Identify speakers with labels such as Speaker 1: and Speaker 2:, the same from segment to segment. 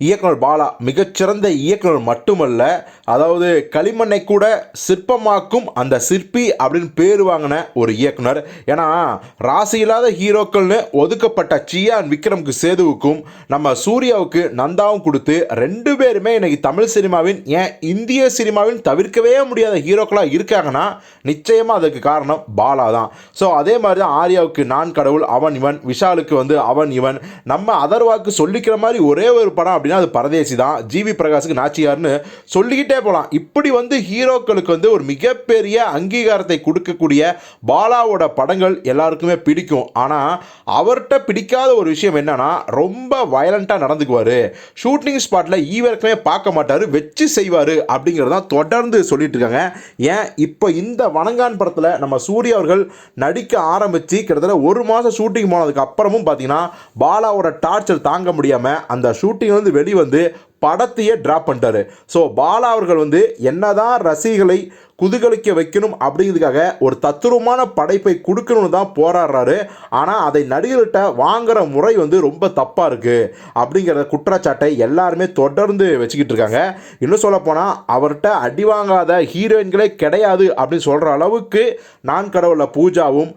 Speaker 1: இயக்குனர் பாலா மிகச்சிறந்த இயக்குனர் மட்டுமல்ல அதாவது களிமண்ணை கூட சிற்பமாக்கும் அந்த சிற்பி அப்படின்னு பேர் வாங்கின ஒரு இயக்குனர். ஏன்னா ராசி இல்லாத ஹீரோக்கள்னு ஒதுக்கப்பட்ட சியான் விக்ரம்க்கு சேதுவுக்கும் நம்ம சூர்யாவுக்கு நந்தாவும் கொடுத்து ரெண்டு பேருமே இன்னைக்கு தமிழ் சினிமாவின் ஏன் இந்திய சினிமாவின் தவிர்க்கவே முடியாத ஹீரோக்களாக இருக்காங்கன்னா நிச்சயமாக அதுக்கு காரணம் பாலா தான். ஸோ அதே மாதிரி தான் ஆர்யாவுக்கு நான் கடவுள் அவன் இவன் விஷாலுக்கு வந்து அவன் இவன். நம்ம அதர்வாக்கு சொல்லிக்கிற மாதிரி ஒரே ஒரு படம் அப்படின்னா அது பரதேசி தான். ஜிவி பிரகாஷுக்கு நாச்சியார்னு சொல்லிக்கிட்டே போகலாம் இப்படி வந்து ஹீரோக்களுக்கு வந்து ஒரு மிகப்பெரிய அங்கீகாரத்தை கொடுக்கக்கூடிய பாலாவோட படங்கள் எல்லாருக்குமே பிடிக்கும். ஆனால் அவர்கிட்ட பிடிக்காத ஒரு விஷயம் என்னன்னா ரொம்ப வயலண்ட்டாக நடந்துக்குவார். ஷூட்டிங் ஸ்பாட்டில் ஈவருக்குமே பார்க்க மாட்டார் வச்சு செய்வார் அப்படிங்கிறதான் தொடர்ந்து சொல்லிட்டு இருக்காங்க ஏன்? இப்போ இந்த வணங்கான் படத்தில் நம்ம சூர்யா அவர்கள் நடிக்க ஆரம்பித்து கிட்டத்தட்ட ஒரு மாதம் ஷூட்டிங் போனதுக்கு அப்புறமும் பார்த்தீங்கன்னா பாலாவோட டார்ச்சர் தாங்க முடியாமல் அந்த ஷூட்டிங் வந்து வெளிவந்து படத்தையே ட்ராப் பண்ணிட்டாரு. ஸோ பாலா அவர்கள் வந்து என்னதான் ரசிகளை குதிகலிக்க வைக்கணும் அப்படிங்கிறதுக்காக ஒரு தத்துவமான படைப்பை கொடுக்கணும்னு தான் போராடுறாரு. ஆனால் அதை நடிகர்கிட்ட வாங்குற முறை வந்து ரொம்ப தப்பாக இருக்குது அப்படிங்கிற குற்றச்சாட்டை எல்லாருமே தொடர்ந்து வச்சுக்கிட்டு இருக்காங்க. இன்னும் சொல்லப்போனால் அவர்கிட்ட அடி வாங்காத ஹீரோயின்களே கிடையாது அப்படின்னு சொல்கிற அளவுக்கு நான் கடவுளில் பூஜாவும்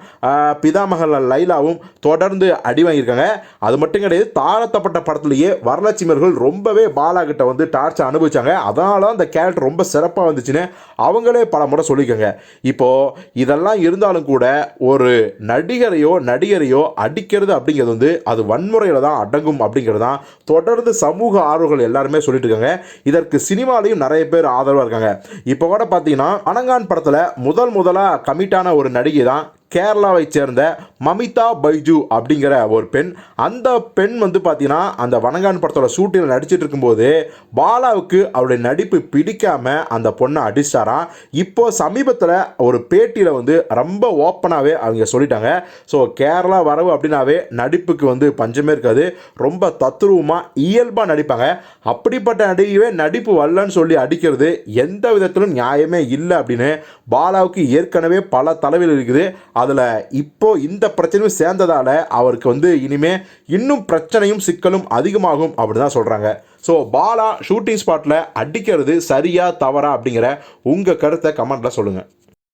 Speaker 1: பிதாமகளில் லைலாவும் தொடர்ந்து அடி வாங்கியிருக்காங்க. அது மட்டும் கிடையாது தாரத்தப்பட்ட படத்துலேயே வரலட்சுமியர்கள் ரொம்பவே பாலா கிட்ட வந்து டார்ச்சை அனுபவிச்சாங்க. அதனால தான் அந்த கேரக்டர் ரொம்ப சிறப்பாக வந்துச்சுன்னு அவங்களே பல முறை சொல்லிக்கோங்க. இப்போது இதெல்லாம் இருந்தாலும் கூட ஒரு நடிகரையோ நடிகரையோ அடிக்கிறது அப்படிங்கிறது வந்து அது வன்முறையில் தான் அடங்கும் அப்படிங்கிறது தான் தொடர்ந்து சமூக ஆர்வர்கள் எல்லாருமே சொல்லிட்டு இருக்காங்க. இதற்கு சினிமாலையும் நிறைய பேர் ஆதரவாக இருக்காங்க. இப்போ கூட பார்த்தீங்கன்னா அனங்கான் படத்தில் முதல் முதலாக கமிட்டான ஒரு நடிகை தான் கேரளாவை சேர்ந்த மமிதா பைஜு அப்படிங்கிற ஒரு பெண். அந்த பெண் வந்து பார்த்தீங்கன்னா அந்த வனங்கான் படத்தோட ஷூட்டிங்கில் நடிச்சிட்டு இருக்கும்போது பாலாவுக்கு அவருடைய நடிப்பு பிடிக்காம அந்த பொண்ணை அடிச்சிட்டாராம். இப்போ சமீபத்தில் ஒரு பேட்டியில் வந்து ரொம்ப ஓப்பனாகவே அவங்க சொல்லிட்டாங்க. ஸோ கேரளா வரவு அப்படின்னாவே நடிப்புக்கு வந்து பஞ்சமே இருக்காது. ரொம்ப தத்ரூபமாக இயல்பாக நடிப்பாங்க. அப்படிப்பட்ட நடிகவே நடிப்பு வரலன்னு சொல்லி அடிக்கிறது எந்த விதத்திலும் நியாயமே இல்லை அப்படின்னு பாலாவுக்கு ஏற்கனவே பல தலைவில் இருக்குது. அதில் இப்போ இந்த பிரச்சனையும் சேர்ந்ததால் அவருக்கு வந்து இனிமே இன்னும் பிரச்சனையும் சிக்கலும் அதிகமாகும் அப்படி தான் சொல்கிறாங்க ஸோ பாலா ஷூட்டிங் ஸ்பாட்டில் அடிக்கிறது சரியா தவறா அப்படிங்கிற உங்கள் கருத்தை கமெண்ட்டில் சொல்லுங்கள்